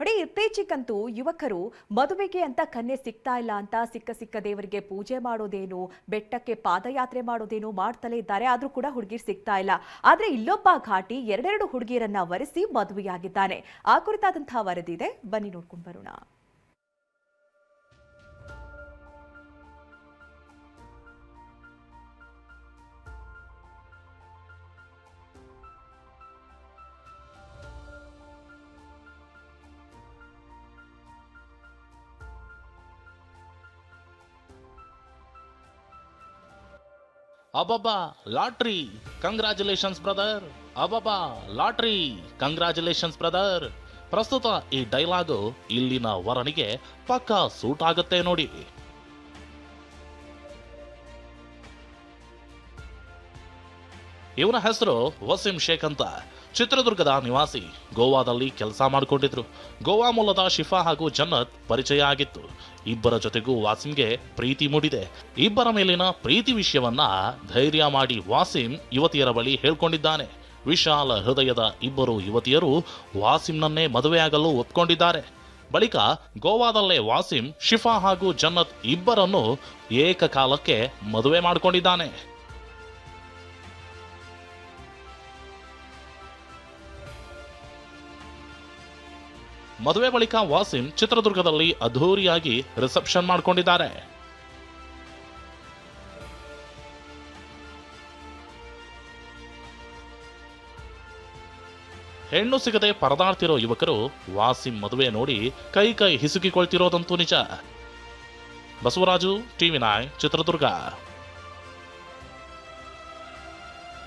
ನೋಡಿ, ಇತ್ತೀಚೆಗಂತೂ ಯುವಕರು ಮದುವೆಗೆ ಅಂತ ಕನ್ಯೆ ಸಿಗ್ತಾ ಇಲ್ಲ ಅಂತ ಸಿಕ್ಕ ಸಿಕ್ಕ ದೇವರಿಗೆ ಪೂಜೆ ಮಾಡೋದೇನು, ಬೆಟ್ಟಕ್ಕೆ ಪಾದಯಾತ್ರೆ ಮಾಡೋದೇನು ಮಾಡ್ತಲೇ ಇದ್ದಾರೆ. ಆದ್ರೂ ಕೂಡ ಹುಡುಗಿ ಸಿಗ್ತಾ ಇಲ್ಲ. ಆದ್ರೆ ಇಲ್ಲೊಬ್ಬ ಘಾಟಿ ಎರಡೆರಡು ಹುಡುಗಿಯರನ್ನ ವರೆಸಿ ಮದುವೆಯಾಗಿದ್ದಾನೆ. ಆ ಕುರಿತಾದಂತಹ ವರದಿ ಇದೆ. ಬನ್ನಿ ನೋಡ್ಕೊಂಡು ಬರೋಣ. ಅಬಬಾ ಲಾಟ್ರಿ ಕಂಗ್ರ್ಯಾಚುಲೇಷನ್ಸ್ ಬ್ರದರ್ ಅಬಬಾ ಲಾಟ್ರಿ ಕಂಗ್ರ್ಯಾಚುಲೇಷನ್ಸ್ ಬ್ರದರ್ ಪ್ರಸ್ತುತ ಈ ಡೈಲಾಗು ಇಲ್ಲಿನ ವರನಿಗೆ ಪಕ್ಕಾ ಸೂಟ್ ಆಗುತ್ತೆ ನೋಡಿ. ಇವನ ಹೆಸರು ವಸೀಂ ಶೇಖ್ ಅಂತ. ಚಿತ್ರದುರ್ಗದ ನಿವಾಸಿ ಗೋವಾದಲ್ಲಿ ಕೆಲಸ ಮಾಡಿಕೊಂಡಿದ್ರು. ಗೋವಾ ಮೂಲದ ಶಿಫಾ ಹಾಗೂ ಜನ್ನತ್ ಪರಿಚಯ ಆಗಿತ್ತು. ಇಬ್ಬರ ಜೊತೆಗೂ ವಾಸಿಂಗೆ ಪ್ರೀತಿ ಮೂಡಿದೆ. ಇಬ್ಬರ ಮೇಲಿನ ಪ್ರೀತಿ ವಿಷಯವನ್ನ ಧೈರ್ಯ ಮಾಡಿ ವಾಸಿಂ ಯುವತಿಯರ ಬಳಿ ಹೇಳ್ಕೊಂಡಿದ್ದಾನೆ. ವಿಶಾಲ ಹೃದಯದ ಇಬ್ಬರು ಯುವತಿಯರು ವಾಸಿಂನನ್ನೇ ಮದುವೆಯಾಗಲು ಒಪ್ಕೊಂಡಿದ್ದಾರೆ. ಬಳಿಕ ಗೋವಾದಲ್ಲೇ ವಾಸಿಂ ಶಿಫಾ ಹಾಗೂ ಜನ್ನತ್ ಇಬ್ಬರನ್ನು ಏಕಕಾಲಕ್ಕೆ ಮದುವೆ ಮಾಡಿಕೊಂಡಿದ್ದಾನೆ. ಮದುವೆ ಬಳಿಕ ವಾಸಿಂ ಚಿತ್ರದುರ್ಗದಲ್ಲಿ ಅದ್ಧೂರಿಯಾಗಿ ರಿಸೆಪ್ಷನ್ ಮಾಡಿಕೊಂಡಿದ್ದಾರೆ. ಹೆಣ್ಣು ಸಿಗದೆ ಪರದಾಡ್ತಿರೋ ಯುವಕರು ವಾಸಿಂ ಮದುವೆ ನೋಡಿ ಕೈ ಕೈ ಹಿಸುಕಿಕೊಳ್ತಿರೋದಂತೂ ನಿಜ. Basavaraju TV nine Chitradurga.